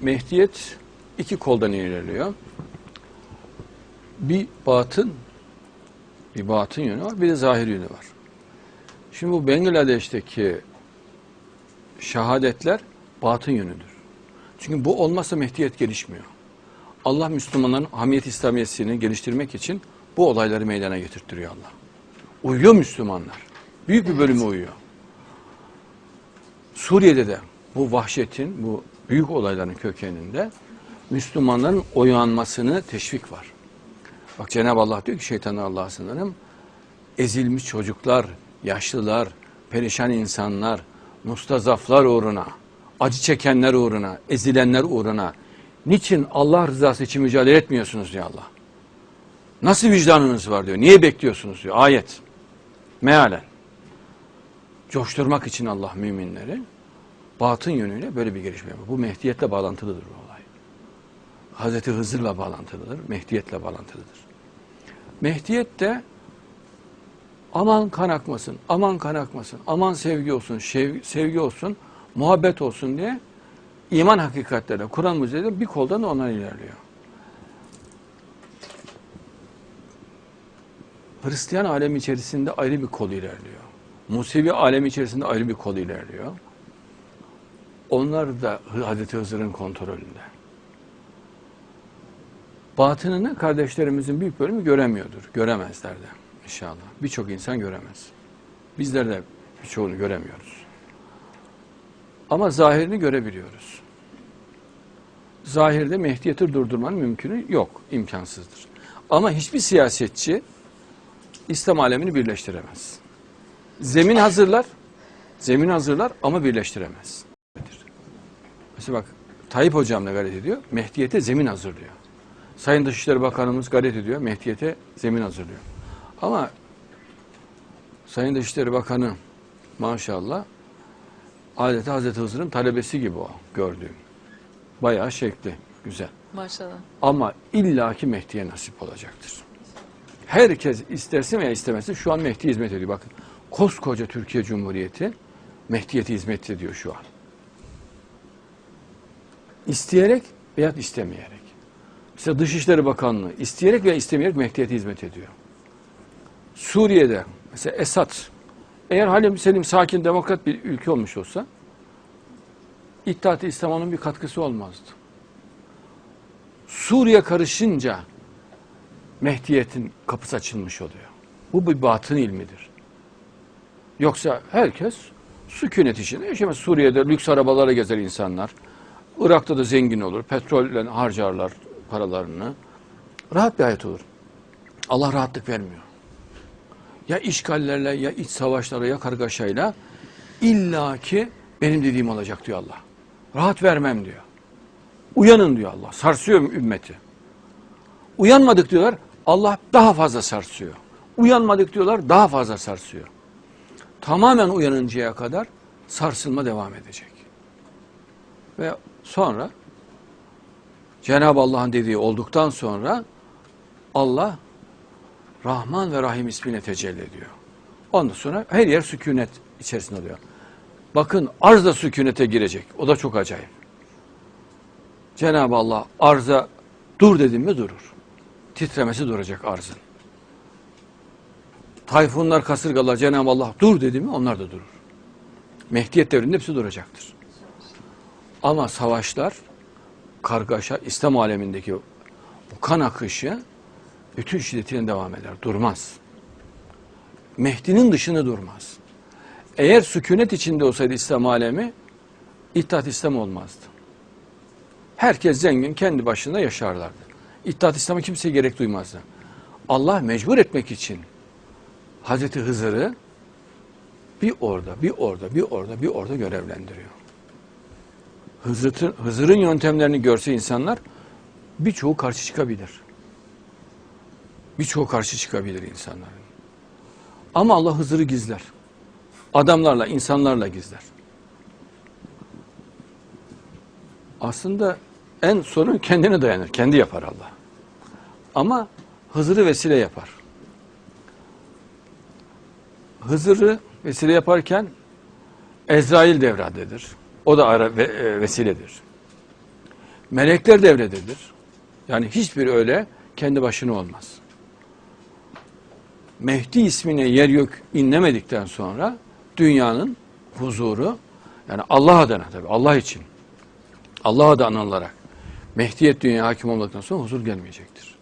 Mehdiyet iki koldan ilerliyor. Bir batın, bir batın yönü var, bir de zahir yönü var. Şimdi bu Bangladeş'teki şehadetler batın yönüdür. Çünkü bu olmazsa Mehdiyet gelişmiyor. Allah Müslümanların hamiyet İslamiyetini geliştirmek için bu olayları meydana getirtiyor Allah. Uyuyor Müslümanlar. Büyük bir bölümü uyuyor. Suriye'de de bu vahşetin, bu büyük olayların kökeninde Müslümanların uyanmasını teşvik var. Bak Cenab-ı Allah diyor ki şeytanı Allah'a sınırım. Ezilmiş çocuklar, yaşlılar, perişan insanlar, mustazaflar uğruna, acı çekenler uğruna, ezilenler uğruna niçin Allah rızası için mücadele etmiyorsunuz diyor Allah. Nasıl vicdanınız var diyor. Niye bekliyorsunuz diyor. Ayet. Mealen. Coşturmak için Allah müminleri batın yönüyle böyle bir gelişme yapıyor. Bu Mehdiyetle bağlantılıdır bu olay. Hazreti Hızır'la bağlantılıdır. Mehdiyetle bağlantılıdır. Mehdiyet de aman kan akmasın, aman kan akmasın, aman sevgi olsun, şev- sevgi olsun, muhabbet olsun diye iman hakikatlerine, Kur'an mucizeleri bir koldan da onlar ilerliyor. Hristiyan alemi içerisinde ayrı bir kol ilerliyor. Musevi alemi içerisinde ayrı bir kol ilerliyor. Onlar da Hazreti Hızır'ın kontrolünde. Batınını kardeşlerimizin büyük bölümü göremiyordur. Göremezler de inşallah. Birçok insan göremez. Bizler de birçoğunu göremiyoruz. Ama zahirini görebiliyoruz. Zahirde Mehdiyet'i durdurmanın mümkünü yok, imkansızdır. Ama hiçbir siyasetçi İslam alemini birleştiremez. Zemin hazırlar, zemin hazırlar ama birleştiremez. Mesela bak Tayyip Hocam da gayret ediyor, Mehdiyet'e zemin hazırlıyor. Sayın Dışişleri Bakanımız gayret ediyor, Mehdiyet'e zemin hazırlıyor. Ama Sayın Dışişleri Bakanı maşallah adeta Hazreti Hızır'ın talebesi gibi o gördüğüm. Bayağı şekli, güzel. Maşallah. Ama illaki Mehdi'ye nasip olacaktır. Herkes isterse veya istemezse şu an Mehdi hizmet ediyor. Bakın koskoca Türkiye Cumhuriyeti Mehdiyete hizmet ediyor şu an. İsteyerek veya istemeyerek. Mesela Dışişleri Bakanlığı isteyerek veya istemeyerek Mehdiyete hizmet ediyor. Suriye'de mesela Esad eğer Halim Selim sakin demokrat bir ülke olmuş olsa İttihat-ı İslam'ın bir katkısı olmazdı. Suriye karışınca Mehdiyet'in kapısı açılmış oluyor. Bu bir batın ilmidir. Yoksa herkes sükunet içinde yaşamaz. Suriye'de lüks arabalara gezer insanlar. Irak'ta da zengin olur. Petrolle harcarlar paralarını. Rahat bir hayat olur. Allah rahatlık vermiyor. Ya işgallerle ya iç savaşlara ya kargaşayla illaki benim dediğim olacak diyor Allah. Rahat vermem diyor. Uyanın diyor Allah. Sarsıyor ümmeti. Uyanmadık diyorlar. Allah daha fazla sarsıyor. Uyanmadık diyorlar. Daha fazla sarsıyor. Tamamen uyanıncaya kadar sarsılma devam edecek. Ve sonra Cenab-ı Allah'ın dediği olduktan sonra Allah Rahman ve Rahim ismine tecelli ediyor. Ondan sonra her yer sükunet içerisinde oluyor. Bakın arz da sükunete girecek. O da çok acayip. Cenab-ı Allah arza dur dedim mi durur. Titremesi duracak arzın. Tayfunlar, kasırgalar Cenab-ı Allah dur dedi mi onlar da durur. Mehdiyet devrinde hepsi duracaktır. Ama savaşlar, kargaşa, İslam alemindeki bu kan akışı bütün şiddetiyle devam eder. Durmaz. Mehdi'nin dışında durmaz. Eğer sükunet içinde olsaydı İslam alemi, İttihat İslam olmazdı. Herkes zengin, kendi başına yaşarlardı. İttihat İslam'a kimseye gerek duymazdı. Allah mecbur etmek için Hazreti Hızır'ı bir orada, bir orada, bir orada, bir orada görevlendiriyor. Hızır'ın, Hızır'ın yöntemlerini görse insanlar birçoğu karşı çıkabilir. Birçoğu karşı çıkabilir insanların. Ama Allah Hızır'ı gizler. Adamlarla, insanlarla gizler. Aslında en sorun kendine dayanır. Kendi yapar Allah. Ama Hızır'ı vesile yapar. Hızır'ı vesile yaparken Ezrail devradedir. O da ara ve, e, vesiledir. Melekler devrededir. Yani hiçbir öyle kendi başına olmaz. Mehdi ismine yer yok inlemedikten sonra dünyanın huzuru yani Allah adına tabii Allah için Allah adı anılarak Mehdiyet dünya hakim olmaktan sonra huzur gelmeyecektir.